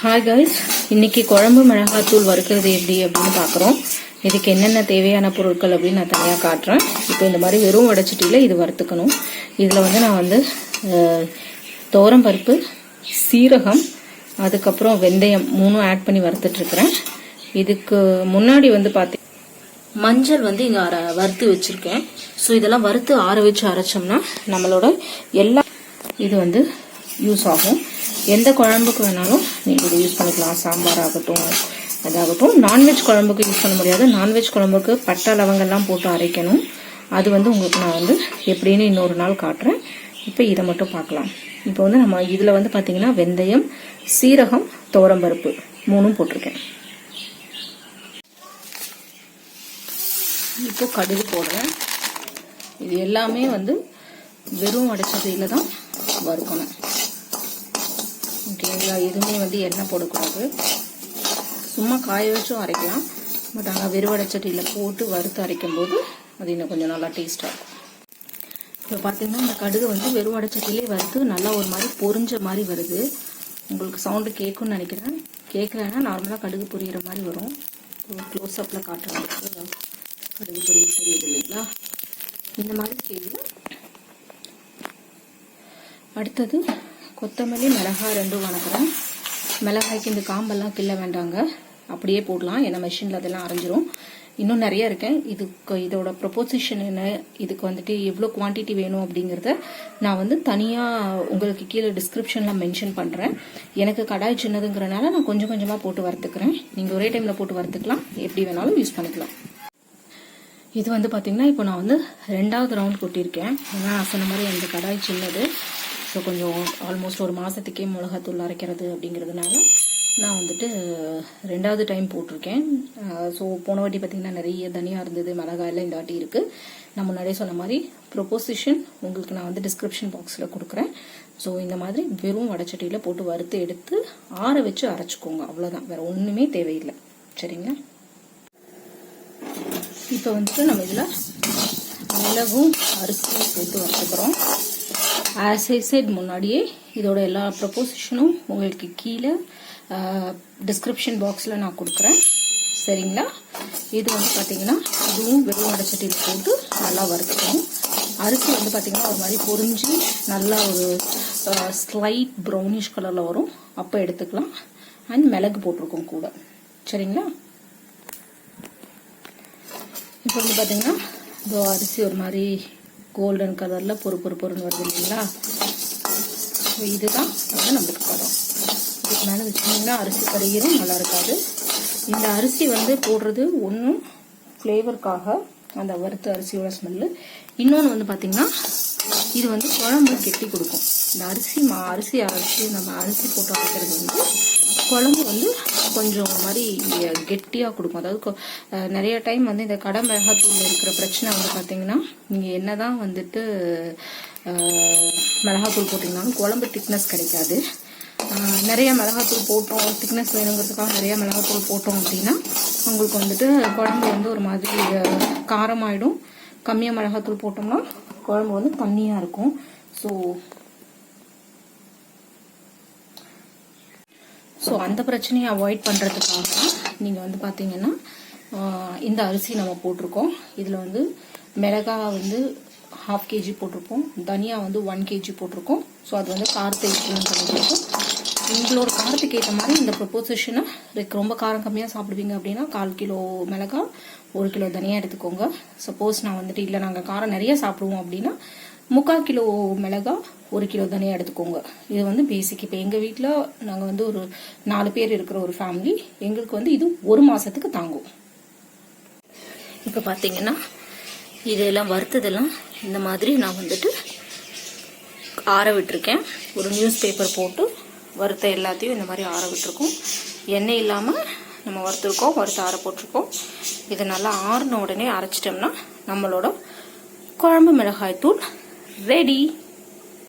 Hi guys இன்னைக்கு குழம்பு மிளகாத்தூள் வறுக்கிறது எப்படி அப்படின்னு பார்க்குறோம். இதுக்கு என்னென்ன தேவையான பொருட்கள் அப்படின்னு நான் தனியாக காட்டுறேன். இப்போ இந்த மாதிரி வெறும் வடைச்சட்டியில் இது வறுத்துக்கணும். இதில் வந்து நான் வந்து துவரம் பருப்பு சீரகம் அதுக்கப்புறம் வெந்தயம் மூணும் ஆட் பண்ணி வறுத்துட்ருக்குறேன். இதுக்கு முன்னாடி வந்து பார்த்தி மஞ்சள் வந்து இங்கே அர வறுத்து வச்சுருக்கேன். ஸோ இதெல்லாம் வறுத்து ஆற வச்சு அரைச்சோம்னா நம்மளோட எல்லா இது வந்து யூஸ் ஆகும். எந்த குழம்புக்கு வேணாலும் நீங்கள் இதை யூஸ் பண்ணிக்கலாம். சாம்பார் ஆகட்டும் அதாகட்டும் நான்வெஜ் குழம்புக்கு யூஸ் பண்ண முடியாது. நான்வெஜ் குழம்புக்கு பட்டை லவங்கெல்லாம் போட்டு அரைக்கணும். அது வந்து உங்களுக்கு நான் வந்து எப்படின்னு இன்னொரு நாள் காட்டுறேன். இப்போ இதை மட்டும் பார்க்கலாம். இப்போ வந்து நம்ம இதில் வந்து பார்த்தீங்கன்னா வெந்தயம் சீரகம் தோரம்பருப்பு மூணும் போட்டிருக்கேன். இப்போ கடுகு போடுறேன். இது எல்லாமே வந்து வெறும் அடைச்சதையில் தான் வறுக்கணும். ஓகேங்களா எதுவுமே வந்து எண்ணெய் போடக்கூடாது. சும்மா காய வச்சும் அரைக்கலாம். பட் ஆனால் வெறுவடைச்சட்டியில் போட்டு வறுத்து அரைக்கும் போது அது இன்னும் கொஞ்சம் நல்லா டேஸ்ட்டாக இருக்கும். இப்போ பார்த்தீங்கன்னா இந்த கடுகு வந்து வெறும் சட்டியிலே வறுத்து நல்லா ஒரு மாதிரி பொரிஞ்ச மாதிரி வருது. உங்களுக்கு சவுண்டு கேட்கும்னு நினைக்கிறேன். கேட்கலன்னா நார்மலாக கடுகு பொரியிற மாதிரி வரும். க்ளோஸ் அப்பில் காட்டுறேன். கடுகு பொரிய தெரியுது இல்லைங்களா? இந்த மாதிரி செய்யுது அடுத்தது கொத்தமல்லி மிளகாய் ரெண்டும் வணக்கிறேன் மிளகாய்க்கு இந்த காம்பெல்லாம் கிள்ள வேண்டாங்க. அப்படியே போடலாம். ஏன்னா மிஷினில் அதெல்லாம் அரைஞ்சிரும். இன்னும் நிறைய இருக்கேன் இதுக்கு இதோட ப்ரொபோசிஷன் என்ன? இதுக்கு வந்துட்டு எவ்வளோ குவான்டிட்டி வேணும் அப்படிங்கிறத நான் வந்து தனியாக உங்களுக்கு கீழே டிஸ்கிரிப்ஷனில் மென்ஷன் பண்ணுறேன் எனக்கு கடாய் சின்னதுங்கிறனால நான் கொஞ்சம் கொஞ்சமாக போட்டு வறுத்துக்கிறேன். நீங்கள் ஒரே டைமில் போட்டு வறுத்துக்கலாம். எப்படி வேணாலும் யூஸ் பண்ணிக்கலாம். இது வந்து பார்த்தீங்கன்னா இப்போ நான் வந்து ரெண்டாவது ரவுண்ட் கொட்டியிருக்கேன். ஏன்னா நான் சொன்ன மாதிரி அந்த கடாய் சின்னது. ஸோ கொஞ்சம் ஆல்மோஸ்ட் ஒரு மாதத்துக்கே மிளகாத்தூள் அரைக்கிறது அப்படிங்கிறதுனால நான் வந்துட்டு ரெண்டாவது டைம் போட்டிருக்கேன். ஸோ போன வாட்டி பார்த்தீங்கன்னா நிறைய தனியாக இருந்தது மிளகாய் எல்லாம் இந்த வாட்டி இருக்குது நான் முன்னாடியே சொன்ன மாதிரி ப்ரொபோசிஷன் உங்களுக்கு நான் வந்து டிஸ்கிரிப்ஷன் பாக்ஸில் கொடுக்குறேன். ஸோ இந்த மாதிரி வெறும் வடச்சட்டியில் போட்டு வறுத்து எடுத்து ஆற வச்சு அரைச்சிக்கோங்க. அவ்வளோதான் வேறு ஒன்றுமே தேவையில்லை. சரிங்களா? இப்போ வந்துட்டு நம்ம இதில் மிளகும் அரிசியும் சேர்த்து வறுத்துக்கிறோம். ஆஸ் ஐ சைட் முன்னாடியே இதோட எல்லா ப்ரப்போசிஷனும் உங்களுக்கு கீழே டிஸ்கிரிப்ஷன் பாக்ஸில் நான் கொடுக்குறேன். சரிங்களா? இது வந்து பார்த்தீங்கன்னா இதுவும் வெறும் அடைச்சட்டியில் போட்டு நல்லா வறுத்துக்கணும். அரிசி வந்து பார்த்தீங்கன்னா ஒரு மாதிரி பொரிஞ்சு நல்லா ஒரு ஸ்லைட் ப்ரௌனிஷ் கலரில் வரும். அப்போ எடுத்துக்கலாம். அண்ட் மிளகு போட்டிருக்கோம் கூட. சரிங்களா? இப்போ வந்து பார்த்தீங்கன்னா இதோ அரிசி ஒரு மாதிரி கோல்டன் கலரில் பொறு பொறு பொருன்னு வருது இல்லைங்களா? ஸோ இதுதான் வந்து நம்மளுக்கு படம் இதுக்கு மேலே வச்சிங்கன்னா அரிசி கருகிரும் நல்லா இருக்காது. இந்த அரிசி வந்து போடுறது ஒன்றும் ஃப்ளேவருக்காக அந்த வறுத்த அரிசியோட ஸ்மெல்லு இன்னொன்று வந்து பார்த்திங்கன்னா இது வந்து குழம்பு கெட்டி கொடுக்கும். இந்த அரிசி மா அரிசி அரைச்சி நம்ம அரிசி போட்டு அரைக்கிறது வந்து குழம்பு வந்து கொஞ்சம் மாதிரி கெட்டியாக கொடுக்கும். அதாவது நிறைய டைம் வந்து இந்த கடை மிளகாத்தூள் இருக்கிற பிரச்சனை வந்து பார்த்தீங்கன்னா நீங்கள் என்ன தான் வந்துட்டு மிளகாத்தூள் போட்டிங்கனாலும் குழம்பு திக்னஸ் கிடைக்காது. நிறைய மிளகாத்தூள் போட்டோம் திக்னஸ் வேணுங்கிறதுக்காக நிறைய மிளகாத்தூள் போட்டோம் அப்படின்னா உங்களுக்கு வந்துட்டு குழம்பு வந்து ஒரு மாதிரி காரமாயிடும். கம்மியாக மிளகாத்தூள் போட்டோம்னா குழம்பு வந்து தண்ணியாக இருக்கும். ஸோ ஸோ அந்த பிரச்சனையை அவாய்ட் பண்ணுறதுக்காக நீங்கள் வந்து பார்த்தீங்கன்னா இந்த அரிசி நம்ம போட்டிருக்கோம். இதில் வந்து மிளகா வந்து ஹாஃப் கேஜி போட்டிருக்கோம் தனியா வந்து ஒன் கேஜி போட்டிருக்கோம். ஸோ அது வந்து காரத்தை இம்ப்ரூவ் உங்களோட காரத்துக்கு ஏற்ற மாதிரி இந்த ப்ரொப்போசிஷனை ரொம்ப காரம் கம்மியாக சாப்பிடுவீங்க அப்படின்னா கால் கிலோ மிளகா ஒரு கிலோ தனியாக எடுத்துக்கோங்க. சப்போஸ் நான் வந்துட்டு இல்லை நாங்கள் காரம் நிறைய சாப்பிடுவோம் அப்படின்னா முக்கால் கிலோ மிளகா ஒரு கிலோ தனியாக எடுத்துக்கோங்க. இது வந்து பேசிக் இப்போ எங்கள் வீட்டில் நாங்கள் வந்து ஒரு நாலு பேர் இருக்கிற ஒரு ஃபேமிலி எங்களுக்கு வந்து இது ஒரு மாதத்துக்கு தாங்கும். இப்போ பார்த்தீங்கன்னா இதெல்லாம் வறுத்ததெல்லாம் இந்த மாதிரி நான் வந்துட்டு ஆற விட்டுருக்கேன். ஒரு நியூஸ் பேப்பர் போட்டு வறுத்த எல்லாத்தையும் இந்த மாதிரி ஆற விட்டுருக்கோம். எண்ணெய் இல்லாமல் நம்ம வறுத்துருக்கோம் வறுத்து ஆற போட்டிருக்கோம். இது நல்லா ஆறின உடனே அரைச்சிட்டோம்னா நம்மளோட குழம்பு மிளகாய் தூள் ready